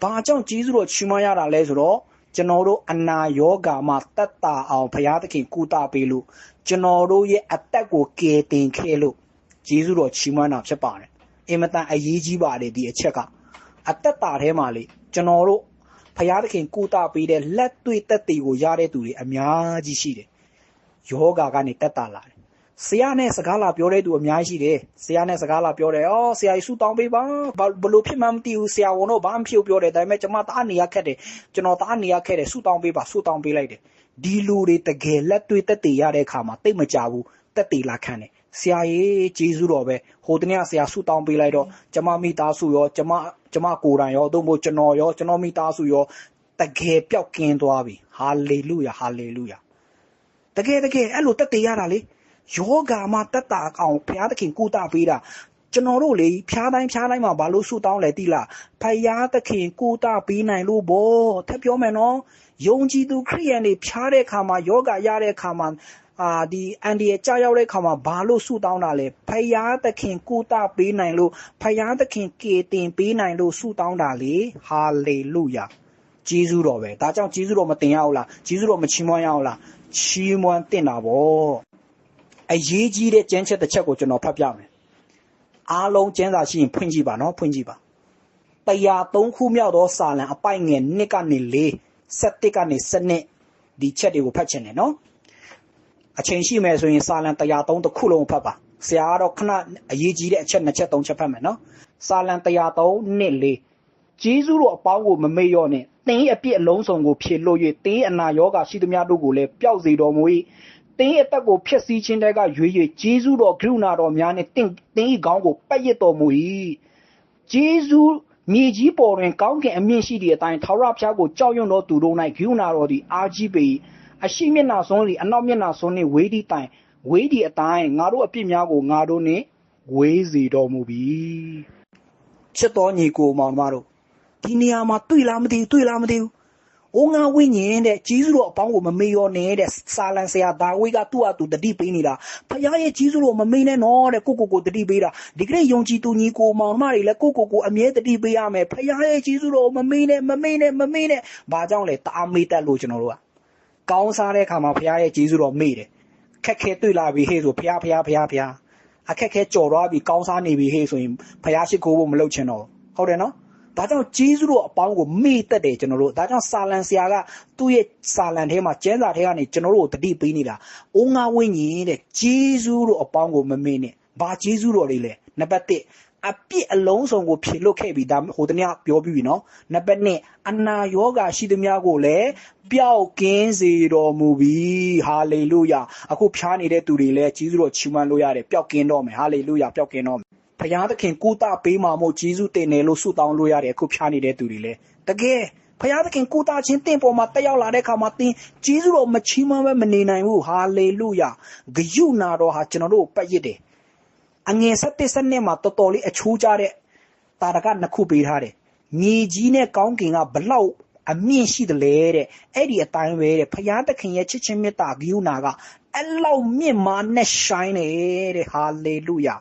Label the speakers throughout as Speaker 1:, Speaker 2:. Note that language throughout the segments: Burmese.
Speaker 1: ဘာကြောင့်ကျေးဇူးတော်ချီးမွမ်းရတာလဲဆိုတော့ကျွန်တော်တို့အနာယောဂါမှာတက်တာအောင်ဘုရားသခင်ကုသပေးလို့ကျွန်တော်တို့ရဲ့အသက်ကိုကယ်တင်ခဲ့လို့ကျေးဇူးတော်ချီးမွမ်းတာဖြစ်ပါတယ်အင်မတန်အရေးကြီးပါတယ်ဒီအချက်ကအသက်တာထဲမှာလေကျွန်တော်တို့ဘုရားသခင်ကုသပေးတဲ့လက်တွေ့တက်တည်ကိုရတဲ့သူတွေအများကြီးရှိတယ်ယောဂါကနေတက်တာလာတယ် ဆရာနဲ့စကားလာပြောတဲ့သူအများကြီးရှိတယ်ဆရာနဲ့စကားလာပြောတယ်အော်ဆရာကြီးဆူတောင်းပေးပါဘာဘလို့ဖြစ်မှမသိဘူးဆရာဝန်တော့ဘာမှဖြစ်ပြောတယ်ဒါပေမဲ့ကျွန်မတအားနေရခက်တယ်ကျွန်တော်တအားနေရခက်တယ်ဆူတောင်းပေးပါဆူတောင်းပေးလိုက်တယ်ဒီလူတွေတကယ်လက်တွေ့တက်တည်ရတဲ့အခါမှာတိတ်မကြဘူးတက်တည်လာခံတယ်ဆရာကြီးဂျေဇုတော်ပဲဟိုတနေ့ကဆရာဆူတောင်းပေးလိုက်တော့ကျမမိသားစုရောကျမကျမကိုယ်တိုင်ရောသို့မဟုတ်ကျွန်တော်ရောကျွန်တော်မိသားစုရောတကယ်ပျောက်ကင်းသွားပြီဟာလေလုယာဟာလေလုယာတကယ်တကယ်အဲ့လိုတက်တည်ရတာလေ ယောဂါမှာတက်တာအောင်ဘုရားသခင်ကုသပေးတာကျွန်တော်တို့လေဖျားတိုင်းဖျားတိုင်းမှာဘာလို့ဆူတောင်းလဲတိလားဖယားသခင်ကုသပေးနိုင်လို့ဗောထပ်ပြောမယ်နော်ယုံကြည်သူခရိယန်တွေဖျားတဲ့ခါမှာယောဂါရတဲ့ခါမှာအာဒီအန်ဒီရဲ့ကြာရောက်တဲ့ခါမှာဘာလို့ဆူတောင်းတာလဲဖယားသခင်ကုသပေးနိုင်လို့ဖယားသခင်ကေတင်ပေးနိုင်လို့ဆူတောင်းတာလေဟာလေလုယာဂျေဇုတော်ပဲဒါကြောင့်ဂျေဇုတော်မတင်ရအောင်လားဂျေဇုတော်မချီးမွမ်းရအောင်လားချီးမွမ်းတင်တာဗော အရေးကြီးတဲ့ကျမ်းချက်တစ်ချက်ကိုကျွန်တော်ဖတ်ပြမယ်အားလုံးကျမ်းစာရှိရင်ဖွင့်ကြည့်ပါနော်ဖွင့်ကြည့်ပါတရားသုံးခုမြောက်သောစာလံအပိုက်ငယ်1ကနေ4 7ကနေ7ဒီချက်တွေကိုဖတ်ချင်တယ်နော်အချိန်ရှိမယ်ဆိုရင်စာလံတရားသုံးတစ်ခုလုံးဖတ်ပါဆရာကတော့ခဏအရေးကြီးတဲ့အချက်နှစ်ချက်သုံးချက်ဖတ်မယ်နော်စာလံတရားသုံးနှစ်၄ဂျေဇုတော်အပေါင်းကိုမမေ့လျော့နဲ့သင်၏အပြစ်အလုံးစုံကိုဖြေလို့၍သင်၏အနာရောဂါရှိသမျှတို့ကိုလည်းပျောက်စေတော်မူ၏ သင်၏အသက်ကိုဖျက်ဆီးခြင်းတည်းကရွေး၍ဂျေဇုတော်ကရုဏာတော်များနှင့်သင်သင်၏ခေါင်းကိုပတ်ရစ်တော်မူ၏ဂျေဇုမြေကြီးပေါ်တွင်ကောင်းကင်အမြင့်ရှိသည့်အတိုင်းထာဝရဘုရားကိုကြောက်ရွံ့သောသူတို့၌ကရုဏာတော်သည်အားကြီးပေ၏အရှိမျက်နှာဆုံးသည်အနောက်မျက်နှာဆုံးနှင့်ဝေးသည့်တိုင်ဝေးသည့်အတိုင်းငါတို့အပြစ်များကိုငါတို့နှင့်ဝေးစေတော်မူပြီချစ်တော်ညီကိုမောင်မတို့ဒီနေရာမှာတွေ့လားမသိဘူးတွေ့လားမသိဘူး။ အိုးငါဝိညာဉ်တဲ့ကြီးစုတော်အပေါင်းကိုမမေ့ရောနဲ့တဲ့စာလန်ဆရာဒါဝိကသူ့အတူတတိပေးနေတာ။ဖခင်ရဲ့ကြီးစုတော်မမေ့နဲ့နော်တဲ့ကိုကိုကိုတတိပေးတာ။ဒီကနေ့ယုံကြည်သူညီကိုမောင်မတွေလည်းကိုကိုကိုအမြဲတတိပေးရမယ်။ဖခင်ရဲ့ကြီးစုတော်မမေ့နဲ့မမေ့နဲ့မမေ့နဲ့။ဘာကြောင့်လဲတအားမေ့တတ်လို့ကျွန်တော်တို့က။ကောင်းစားတဲ့အခါမှာဖခင်ရဲ့ကြီးစုတော်မေ့တယ်။ခက်ခဲတွေ့လာပြီဟေ့ဆိုဖခင်ဖခင်ဖခင်ဖခင်အခက်ခဲကြော်သွားပြီကောင်းစားနေပြီဟေ့ဆိုရင်ဖခင်ရှိခိုးဖို့မလုပ်ချင်တော့ဟုတ်တယ်နော် ဒါကြောင့်ဂျေဇုတော်အပေါင်းကိုမေ့တတ်တယ်ကျွန်တော်တို့ဒါကြောင့်စာလံဆရာကသူ့ရဲ့စာလံထဲမှာကျမ်းစာထဲကနေကျွန်တော်တို့ကိုတတိပေးနေတာအိုးငါဝိညာဉ်တဲ့ဂျေဇုတော်အပေါင်းကိုမမေ့နဲ့ဘာဂျေဇုတော်လေးလဲနံပါတ်1အပြစ်အလုံးစုံကိုဖြေလွတ်ခဲ့ပြီဒါဟိုတနေ့ပြောပြီးပြီနော်နံပါတ်2အနာယောဂါရှိသမျှကိုလည်းပျောက်ကင်းစေတော်မူပြီဟာလေလုယာအခုဖျားနေတဲ့သူတွေလည်းကြီးစုတော်ချီးမွမ်းလို့ရတယ်ပျောက်ကင်းတော့မယ်ဟာလေလုယာပျောက်ကင်းတော့မယ် ဘုရားသခင်ကုသပေးမှာမို့ဂျေဇုတင်တယ်လို့ဆုတောင်းလို့ရတယ်အခုဖျားနေတဲ့သူတွေလည်းတကယ်ဘုရားသခင်ကုသခြင်းတင့်ပေါ်မှာတက်ရောက်လာတဲ့အခါမှာသင်ဂျေဇုတော်မချီးမွမ်းပဲမနေနိုင်ဘူးဟာလေလုယာဂယုနာတော်ဟာကျွန်တော်တို့ပတ်ရစ်တယ်အငယ်၁၁စနစ်မှာတော်တော်လေးအချိုးကြတဲ့တာရကနှစ်ခုပေးထားတယ်မြေကြီးနဲ့ကောင်းကင်ကဘလောက်အမြင့်ရှိတယ်လေတဲ့အဲ့ဒီအတိုင်းပဲတဲ့ဖယားသခင်ရဲ့ချစ်ချင်းမေတ္တာဂိယူနာကအဲ့လောက်မြင့်မားနဲ့ရှိုင်းနေတဲ့ဟာလေလုယာ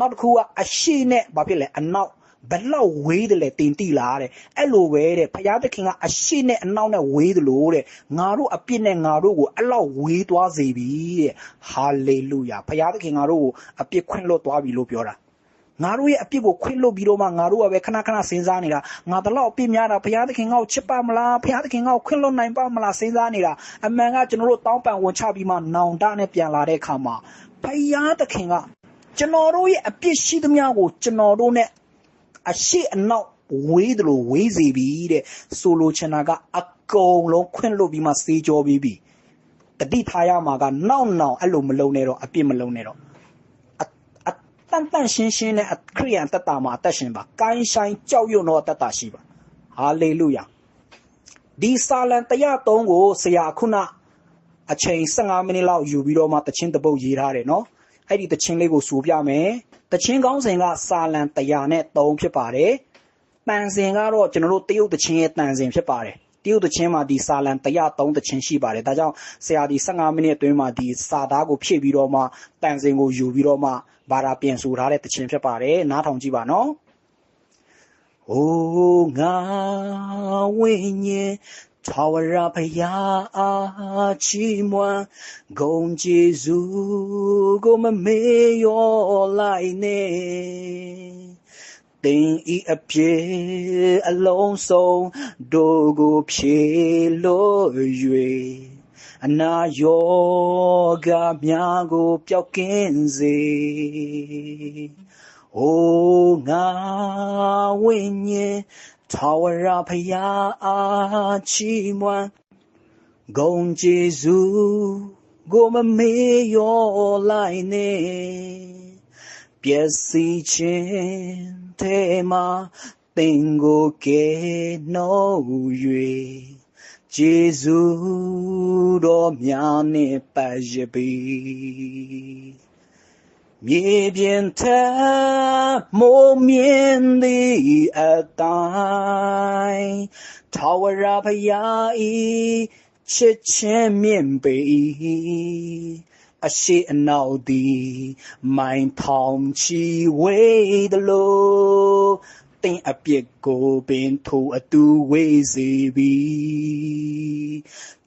Speaker 1: နောက်တစ်ခုကအရှိနဲ့ဘာဖြစ်လဲအနောက်ဘလောက်ဝေးတယ်လဲတင်တိလားတဲ့အဲ့လိုပဲတဲ့ဖယားသခင်ကအရှိနဲ့အနောက်နဲ့ဝေးတယ်လို့တဲ့ငါတို့အပြစ်နဲ့ငါတို့ကိုအဲ့လောက်ဝေးသွားစေပြီတဲ့ဟာလေလုယာဖယားသခင်ငါတို့ကိုအပြစ်ခွင့်လွတ်သွားပြီလို့ပြောတာငါတို့ရဲ့အပြစ်ကိုခွင့်လွတ်ပြီးတော့မှငါတို့ကပဲခဏခဏစဉ်းစားနေတာငါတလောက်အပြစ်များတာဘုရားသခင်ငါ့ကိုချစ်ပါမလားဘုရားသခင်ငါ့ကိုခွင့်လွတ်နိုင်ပါမလားစဉ်းစားနေတာအမှန်ကကျွန်တော်တို့တောင်းပန်ဝင်ချပြီးမှနောင်တနဲ့ပြန်လာတဲ့အခါမှာဘုရားသခင်က ကျွန်တော်တို့ရဲ့အပြစ်ရှိသမျှကိုကျွန်တော်တို့ ਨੇ အရှိအနောက်ဝေးတယ်လို့ဝေးစေပြီတဲ့ဆိုလိုချင်တာကအကုန်လုံးခွင့်လွတ်ပြီးမှစေးကြောပြီးပြီတတိထားရမှာကနောက်နောက်အဲ့လိုမလုံနဲ့တော့အပြစ်မလုံနဲ့တော့တန်တန်ရှင်းရှင်းနဲ့ခရိယန်တက်တာမှာအသက်ရှင်ပါကိုင်းဆိုင်ကြောက်ရွံ့တော့တက်တာရှိပါဟာလေလုယာဒီစာလံ103ကိုဆရာခုနအချိန်15မိနစ်လောက်ယူပြီးတော့မှတချင်းတပုတ်ရေးထားတယ်နော် အဲ့ဒီတချင်းလေးကိုဆိုပြမယ်တချင်းကောင်းစဉ်ကစာလံ100နဲ့3ဖြစ်ပါတယ်တန်စင်ကတော့ကျွန်တော်တို့တရုတ်တချင်းရဲ့တန်စင်ဖြစ်ပါတယ်တရုတ်တချင်းမှာဒီစာလံ103တချင်းရှိပါတယ်ဒါကြောင့်ဆရာဒီ15မိနစ်အတွင်းမှာဒီစာသားကိုဖြည့်ပြီးတော့မှတန်စင်ကိုယူပြီးတော့မှဘာသာပြန်ဆိုထားတဲ့တခြင်းဖြစ်ပါတယ်နားထောင်ကြည့်ပါနော်ဝအိုငါဝိ ညာဉ်ထာဝရဘုရားအားချီးမွမ်းဂုဏ်ကျေးဇူးကိုမမေ့လျော့လိုက် နဲ့တင်ဤအပြေအလုံးစုံတို့ကိုဖြေလို့၍အနာယောဂများကိုပျောက်ကင်းစေ။အိုငါဝိညာဉ်ထာဝရဘုရားအားချီးမွမ်းဂုံကျေးဇူးကိုမမေ့လျော့လိုက်နဲ့ပျက်စီးခြင်းထဲမှာတင်ကိုကဲနှုတ်၍ကျေးဇူးတော်များနဲ့ပတ်ရပြီ မြေပြင်ထက်မိုးမြင်သည်အတိုင်းထာဝရဘုရားဤချစ်ချင်းမြင့်ပေ၏အရှိအနောက်သည်မိုင်ထောင်ချီဝေး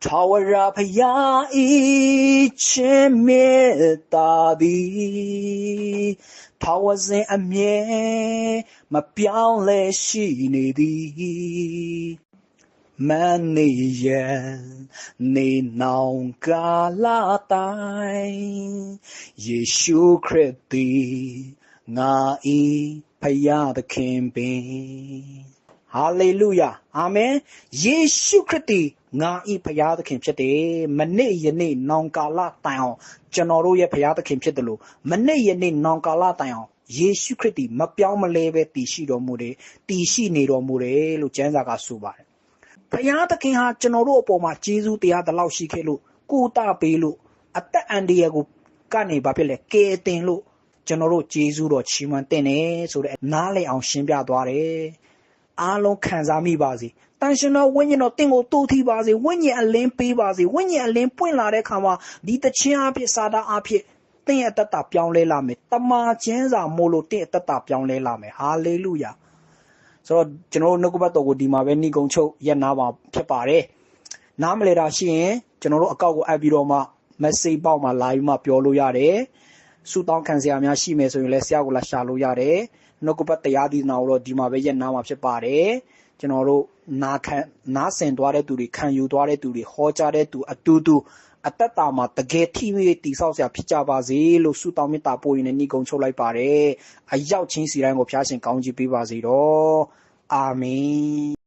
Speaker 1: ထိုအတူဝေးစေပြီထာဝရဘုရားဤချင်းမေတ္တာသည်ထာဝစဉ်အမြဲမပြောင်းလဲရှိနေသည်မန်နေရန်နေနောင်ကာလတိုင်းယေရှုခရစ်သည်ငါဤဖယားသခင်ပင်ဟာလေလုယာအာမင်ယေရှုခရစ်သည် ငါဤဖယားသခင်ဖြစ်တယ်မနေ့ယနေ့နောင်ကာလတိုင်အောင်ကျွန်တော်တို့ရဲ့ဖယားသခင်ဖြစ်တယ်လို့မနေ့ယနေ့နောင်ကာလတိုင်အောင်ယေရှုခရစ်သည်မပြောင်းမလဲပဲတည်ရှိတော်မူတယ်တည်ရှိနေတော်မူတယ်လို့ကျမ်းစာကဆိုပါတယ်ဖယားသခင်ဟာကျွန်တော်တို့အပေါ်မှာဂျေဇုတရားတလောက်ရှိခဲ့လို့ကိုတာပေးလို့အသက်အန္တရာယ်ကိုကနေဘာဖြစ်လဲကဲတင်လို့ကျွန်တော်တို့ဂျေဇုတော်ချီးမွမ်းတင်တယ်ဆိုတဲ့နားလည်အောင်ရှင်းပြသွားတယ် အားလုံးခံစားမိပါစေတန်ရှင်တော်ဝိညာဉ်တော်တင့်ကိုတိုးထီပါစေဝိညာဉ်အလင်းပေးပါစေဝိညာဉ်အလင်းပွင့်လာတဲ့ခါမှာဒီတခြင်းအဖြစ်စာတာအဖြစ်တင့်ရဲ့အတ္တပြောင်းလဲလာမယ်တမာကျင်းစာမို့လို့တင့်အတ္တပြောင်းလဲလာမယ်ဟာလေလုယာဆိုတော့ကျွန်တော်တို့နှုတ်ကပတ်တော်ကိုဒီမှာပဲဏိကုံချုပ်ရက်နာပါဖြစ်ပါတယ်နားမလဲတာရှိရင်ကျွန်တော်တို့အကောက်ကိုအပ်ပြီးတော့မှ message ပေါက်မှာလာပြီးမှပြောလို့ရတယ်ဆူတောင်းခံစရာများရှိမယ်ဆိုရင်လည်းဆရာကိုလာရှာလို့ရတယ် နှုတ်ကပတ်တရားဒီနာကိုတော့ဒီမှာပဲရက်နာမှာဖြစ်ပါတယ်ကျွန်တော်တို့နာခံနာဆင်သွားတဲ့သူတွေခံယူသွားတဲ့သူတွေဟောကြားတဲ့သူအတူတူအတ္တတာမှာတကယ်ထိမိတိဆောက်စရာဖြစ်ကြပါစေလို့ဆုတောင်းမေတ္တာပို့ရင်လည်းညီကုံချုပ်လိုက်ပါတယ်အရောက်ချင်းစီတိုင်းကိုဖျားရှင်ကောင်းချီးပေးပါစေတော့အာမင်